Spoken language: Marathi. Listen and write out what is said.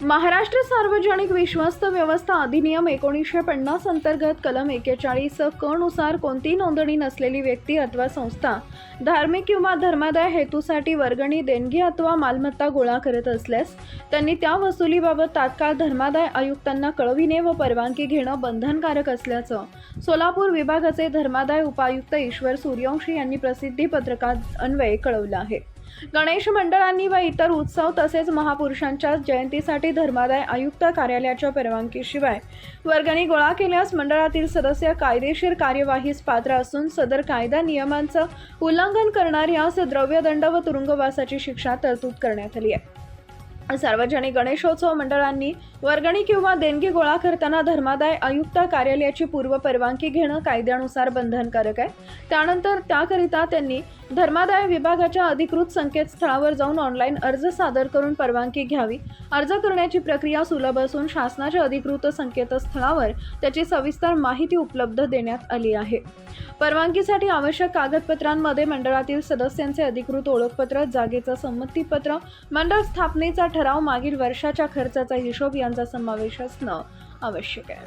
महाराष्ट्र सार्वजनिक विश्वस्त व्यवस्था अधिनियम एकोणीसशे पन्नास अंतर्गत कलम एकेचाळीस क नुसार कोणती नोंदणी नसलेली व्यक्ती अथवा संस्था धार्मिक किंवा धर्मादाय हेतूसाठी वर्गणी देणगी अथवा मालमत्ता गोळा करत असल्यास त्यांनी त्या वसुलीबाबत तात्काळ धर्मादाय आयुक्तांना कळविणे व परवानगी घेणं बंधनकारक असल्याचं सोलापूर विभागाचे धर्मादाय उपायुक्त ईश्वर सूर्यवंशी यांनी प्रसिद्धी पत्रकात अन्वये कळवलं आहे. गणेश मंडळांनी व इतर उत्सव तसेच महापुरुषांच्या जयंतीसाठी धर्मादाय आयुक्त कार्यालयाच्या परवानगीशिवाय वर्गणी गोळा केल्यास मंडळातील सदस्य कायदेशीर कार्यवाहीस पात्र असून सदर कायदा नियमांचं उल्लंघन करणाऱ्यास द्रव्यदंड व तुरुंगवासाची शिक्षा तरतूद करण्यात आली आहे. सार्वजनिक गणेशोत्सव मंडळांनी वर्गणी किंवा देणगी गोळा करताना धर्मादाय आयुक्त कार्यालयाची पूर्व परवानगी घेणं कायद्यानुसार बंधनकारक आहे. त्यानंतर त्याकरिता त्यांनी धर्मादाय विभागाच्या अधिकृत संकेतस्थळावर जाऊन ऑनलाईन अर्ज सादर करून परवानगी घ्यावी. अर्ज करण्याची प्रक्रिया सुलभ असून शासनाच्या अधिकृत संकेतस्थळावर त्याची सविस्तर माहिती उपलब्ध देण्यात आली आहे. परवानगीसाठी आवश्यक कागदपत्रांमध्ये मंडळातील सदस्यांचे अधिकृत ओळखपत्र जागेचं संमतीपत्र मंडळ स्थापनेचा ठराव मागील वर्षाच्या खर्चाचा हिशोब यांचा समावेश असणं आवश्यक आहे.